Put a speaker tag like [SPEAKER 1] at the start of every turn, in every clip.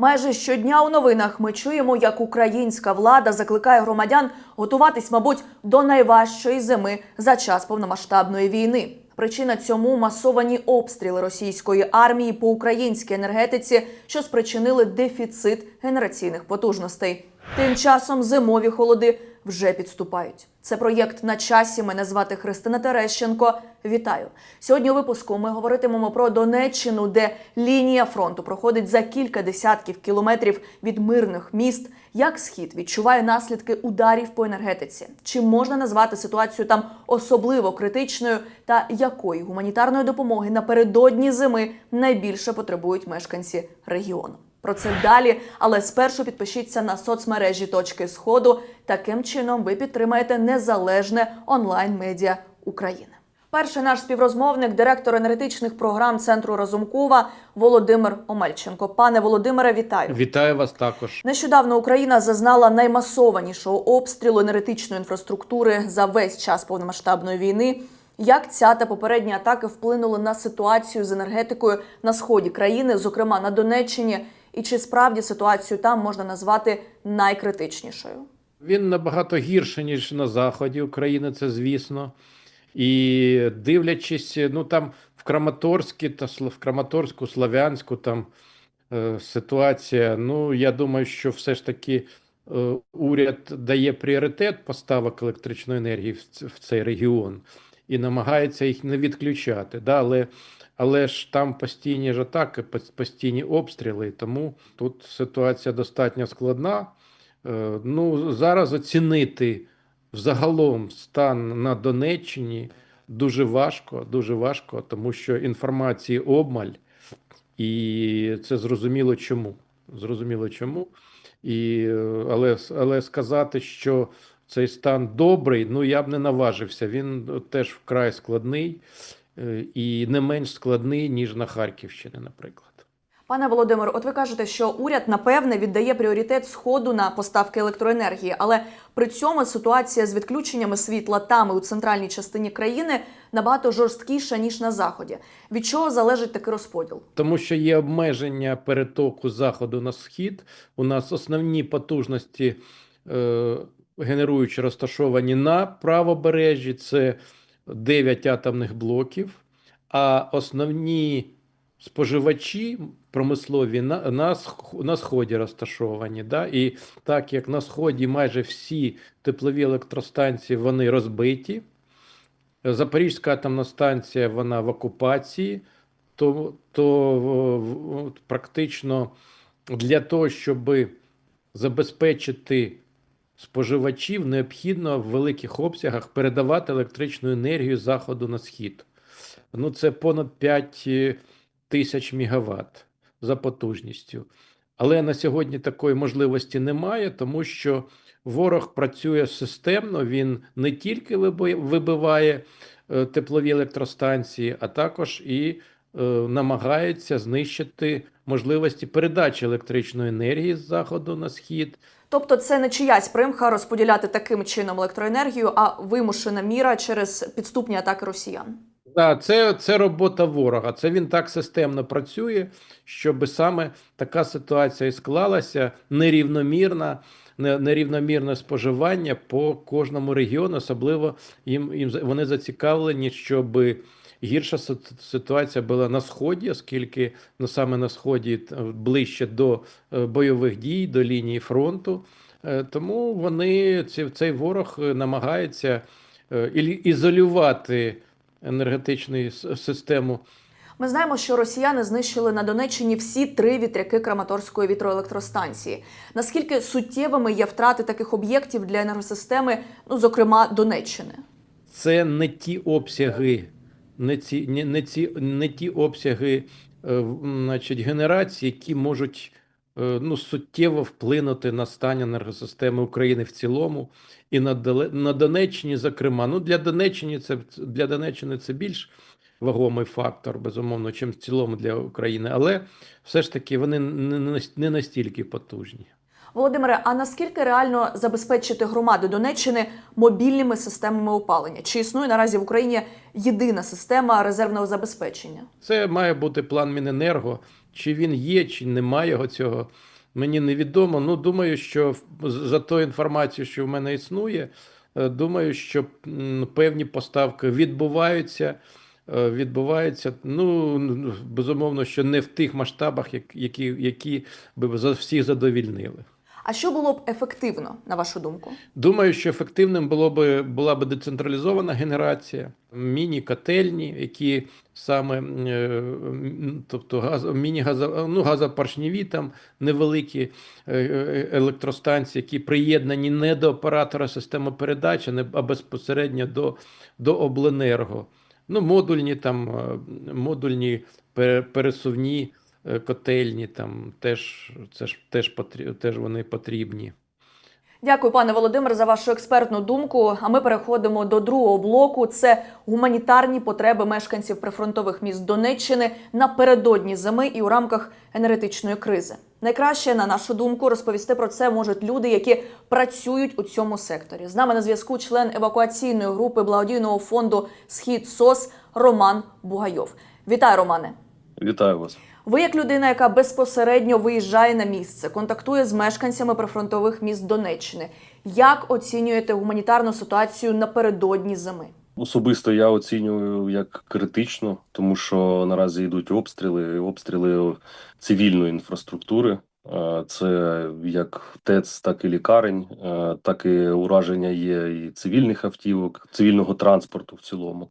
[SPEAKER 1] Майже щодня у новинах ми чуємо, як українська влада закликає громадян готуватись, мабуть, до найважчої зими за час повномасштабної війни. Причина цьому масовані обстріли російської армії по українській енергетиці, що спричинили дефіцит генераційних потужностей. Тим часом зимові холоди вже підступають. Це проєкт на часі. Мене звати Христина Терещенко. Вітаю сьогодні. У випуску ми говоритимемо про Донеччину, де лінія фронту проходить за кілька десятків кілометрів від мирних міст. Як схід відчуває наслідки ударів по енергетиці? Чи можна назвати ситуацію там особливо критичною? Та якої гуманітарної допомоги напередодні зими найбільше потребують мешканці регіону? Про це далі, але спершу підпишіться на соцмережі точки сходу. Таким чином ви підтримаєте незалежне онлайн-медіа України. Перший наш співрозмовник, директор енергетичних програм центру Разумкова Володимир Омельченко. Пане Володимире, вітаю.
[SPEAKER 2] Вітаю вас також.
[SPEAKER 1] Нещодавно Україна зазнала наймасованішого обстрілу енергетичної інфраструктури за весь час повномасштабної війни. Як ця та попередні атаки вплинули на ситуацію з енергетикою на сході країни, зокрема на Донеччині, і чи справді ситуацію там можна назвати найкритичнішою?
[SPEAKER 2] Він набагато гірше, ніж на заході України, це звісно. І дивлячись, ну там в Краматорську та в Краматорську, Слов'янську там е, ситуація. Ну, я думаю, що все ж таки е, уряд дає пріоритет поставок електричної енергії в, в цей регіон і намагається їх не відключати. Да? Але, але ж там постійні ж атаки, постійні обстріли, тому тут ситуація достатньо складна. Е, Ну, зараз оцінити взагалом стан на Донеччині дуже важко, дуже важко, тому що інформації обмаль, і це зрозуміло чому. Зрозуміло чому. І, але, але сказати, що цей стан добрий, ну я б не наважився. Він теж вкрай складний і не менш складний, ніж на Харківщині, наприклад.
[SPEAKER 1] Пане Володимир, от ви кажете, що уряд напевне віддає пріоритет сходу на поставки електроенергії, але при цьому ситуація з відключеннями світла там і у центральній частині країни набагато жорсткіша ніж на заході. Від чого залежить такий розподіл?
[SPEAKER 2] Тому що є обмеження перетоку з заходу на схід. У нас основні потужності е, генеруючі розташовані на правобережжі, це 9 атомних блоків, а основні споживачі промислові на, на, на сході розташовані. Да? І так як на сході майже всі теплові електростанції вони розбиті. Запорізька атомна станція вона в окупації, то, то практично для того, щоб забезпечити споживачів, необхідно в великих обсягах передавати електричну енергію заходу на схід. Ну, це понад 5 тисяч мегаватт за потужністю. Але на сьогодні такої можливості немає, тому що ворог працює системно, він не тільки вибиває е, теплові електростанції, а також і е, намагається знищити можливості передачі електричної енергії з заходу на схід.
[SPEAKER 1] Тобто, це не чиясь примха розподіляти таким чином електроенергію, а вимушена міра через підступні атаки росіян.
[SPEAKER 2] Так, це, це робота ворога. Це він так системно працює, щоб саме така ситуація і склалася нерівномірна, не- нерівномірне споживання по кожному регіону. Особливо їм, їм вони зацікавлені, щоб гірша ситуація була на сході, оскільки ну, саме на сході ближче до е, бойових дій, до лінії фронту. Е, Тому вони ці, цей ворог е, намагається ізолювати енергетичну систему.
[SPEAKER 1] Ми знаємо, що росіяни знищили на Донеччині всі три вітряки Краматорської вітроелектростанції. Наскільки суттєвими є втрати таких об'єктів для енергосистеми, ну зокрема Донеччини?
[SPEAKER 2] Це не ті обсяги, не ці, не, не ці, не ті обсяги е, значить, генерації, які можуть е, ну, суттєво вплинути на стан енергосистеми України в цілому і на, на Донеччині, зокрема. Ну, для Донеччини це для Донеччини це більш вагомий фактор, безумовно, чим в цілому для України, але все ж таки вони не, настільки потужні.
[SPEAKER 1] Володимире, а наскільки реально забезпечити громади Донеччини мобільними системами опалення? Чи існує наразі в Україні єдина система резервного забезпечення?
[SPEAKER 2] Це має бути план Міненерго. Чи він є, чи немає його цього, мені невідомо. Ну, думаю, що за тою інформацією, що в мене існує, е, думаю, що певні поставки відбуваються. е, Відбуваються, ну безумовно, що не в тих масштабах, як- які, які би за всіх задовільнили.
[SPEAKER 1] А що було б ефективно, на вашу думку?
[SPEAKER 2] Думаю, що ефективним було би була б децентралізована генерація, міні-котельні, які саме е, тобто газ, міні-газо, ну, газопоршневі там невеликі е, е, електростанції, які приєднані не до оператора системи передач, а безпосередньо до, до обленерго. Ну, модульні там модульні пере- пересувні котельні, там теж це ж теж теж вони потрібні.
[SPEAKER 1] Дякую, пане Володимир, за вашу експертну думку. А ми переходимо до другого блоку. Це гуманітарні потреби мешканців прифронтових міст Донеччини напередодні зими і у рамках енергетичної кризи. Найкраще, на нашу думку, розповісти про це можуть люди, які працюють у цьому секторі. З нами на зв'язку член евакуаційної групи благодійного фонду Схід СОС Роман Бугайов. Вітаю, Романе!
[SPEAKER 3] Вітаю вас.
[SPEAKER 1] Ви, як людина, яка безпосередньо виїжджає на місце, контактує з мешканцями прифронтових міст Донеччини. Як оцінюєте гуманітарну ситуацію напередодні зими?
[SPEAKER 3] Особисто я оцінюю як критично, тому що наразі йдуть обстріли, обстріли цивільної інфраструктури. Е, Це як ТЕЦ, так і лікарень, е, так і ураження є і цивільних автівок, цивільного транспорту в цілому.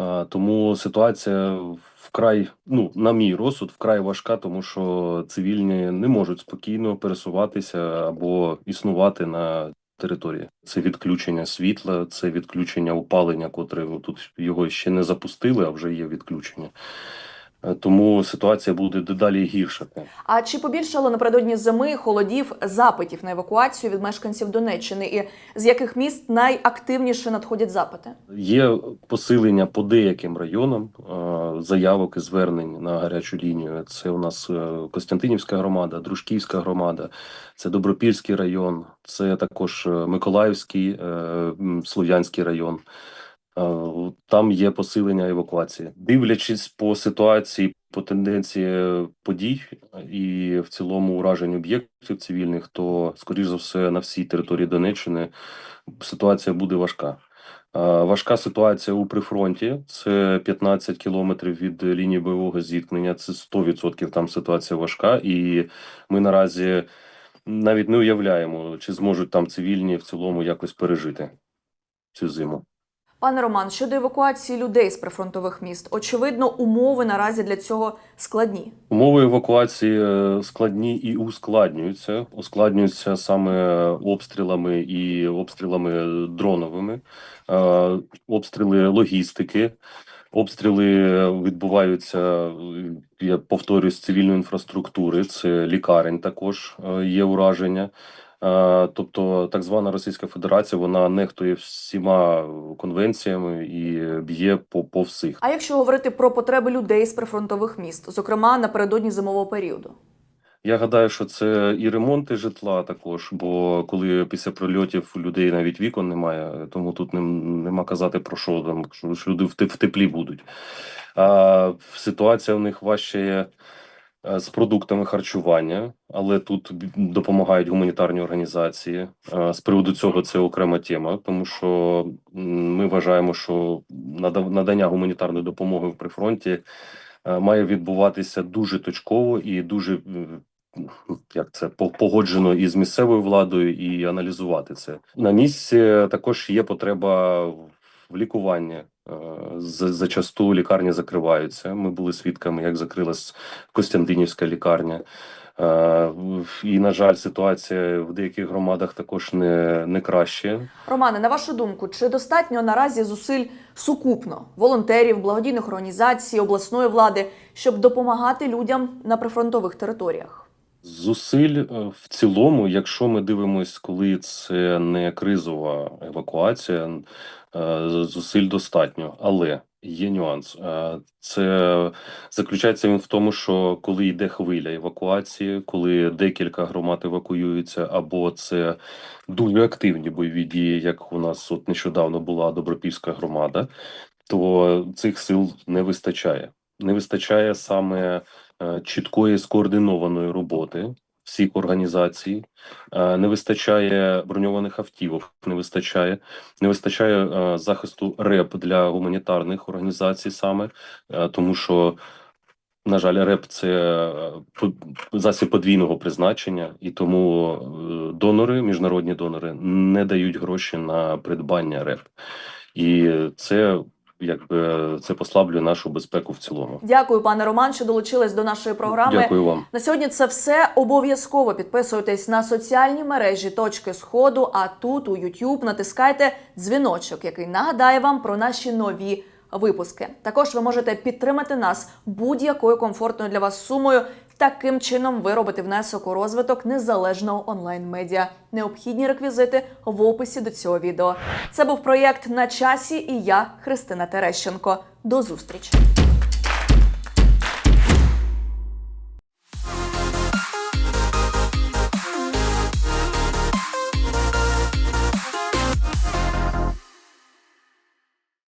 [SPEAKER 3] Е, Тому ситуація вкрай, ну на мій розсуд, вкрай важка, тому що цивільні не можуть спокійно пересуватися або існувати на території. Це відключення світла, це відключення опалення, котре тут його ще не запустили, а вже є відключення. Е, Тому ситуація буде дедалі гірша.
[SPEAKER 1] А чи побільшало напередодні зими холодів запитів на евакуацію від мешканців Донеччини? І з яких міст найактивніше надходять запити?
[SPEAKER 3] Є посилення по деяким районам е, заявок і звернень на гарячу лінію. Це у нас е, Костянтинівська громада, Дружківська громада, це Добропільський район, це також Миколаївський, Слов'янський район. Е, Там є посилення евакуації. Дивлячись по ситуації, по тенденції подій і в цілому уражень об'єктів цивільних, то скоріш за все на всій території Донеччини ситуація буде важка. Е, Важка ситуація у прифронті. Це 15 кілометрів від лінії бойового зіткнення. Це 100% там ситуація важка, і ми наразі навіть не уявляємо, чи зможуть там цивільні в цілому якось пережити цю зиму.
[SPEAKER 1] Пане Роман, щодо евакуації людей з прифронтових міст, очевидно, умови наразі для цього складні.
[SPEAKER 3] Умови евакуації е, складні і ускладнюються. Ускладнюються саме обстрілами і обстрілами дроновими, е, обстріли логістики. Обстріли відбуваються, я повторюсь, з цивільної інфраструктури. Це лікарень також е, є ураження. Е, Тобто, так звана Російська Федерація вона нехтує всіма конвенціями і б'є по, по всіх.
[SPEAKER 1] А якщо говорити про потреби людей з прифронтових міст, зокрема напередодні зимового періоду?
[SPEAKER 3] Я гадаю, що це і ремонти житла також, бо коли після прильотів у людей навіть вікон немає, тому тут нем- нема казати про що там, що люди в те- в теплі будуть. А ситуація в них важче з продуктами харчування, але тут допомагають гуманітарні організації. Е, З приводу цього це окрема тема, тому що ми вважаємо, що нада- надання гуманітарної допомоги в прифронті е, має відбуватися дуже точково і дуже як це по- погоджено із місцевою владою і аналізувати це на місці. Також є потреба в лікуванні. Е, Зачасту лікарні закриваються. Ми були свідками, як закрилась Костянтинівська лікарня. Е, І, на жаль, ситуація в деяких громадах також не, не краще.
[SPEAKER 1] Романе, на вашу думку, чи достатньо наразі зусиль сукупно волонтерів, благодійних організацій, обласної влади, щоб допомагати людям на прифронтових територіях?
[SPEAKER 3] Зусиль е, в цілому, якщо ми дивимось, коли це не кризова евакуація, е, зусиль достатньо. Але Є нюанс. Е, Це заключається він в тому, що коли йде хвиля евакуації, коли декілька громад евакуюються, або це дуже активні бойові дії, як у нас от нещодавно була Добропільська громада, то цих сил не вистачає. Не вистачає саме чіткої скоординованої роботи всіх організацій, е, не вистачає броньованих автівок, не вистачає не вистачає е, захисту РЕП для гуманітарних організацій саме, е, тому що, на жаль, РЕП це е, засіб подвійного призначення, і тому е, донори, міжнародні донори, не дають гроші на придбання РЕП. І це якби це послаблює нашу безпеку в цілому.
[SPEAKER 1] Дякую, пане Роман, що долучились до нашої програми.
[SPEAKER 3] Дякую вам.
[SPEAKER 1] На сьогодні це все. Обов'язково підписуйтесь на соціальні мережі точки сходу. А тут у YouTube натискайте дзвіночок, який нагадає вам про наші нові випуски. Також ви можете підтримати нас будь-якою комфортною для вас сумою. Таким чином ви робите внесок у розвиток незалежного онлайн-медіа. Необхідні реквізити в описі до цього відео. Це був проєкт на часі, і я, Христина Терещенко. До зустрічі.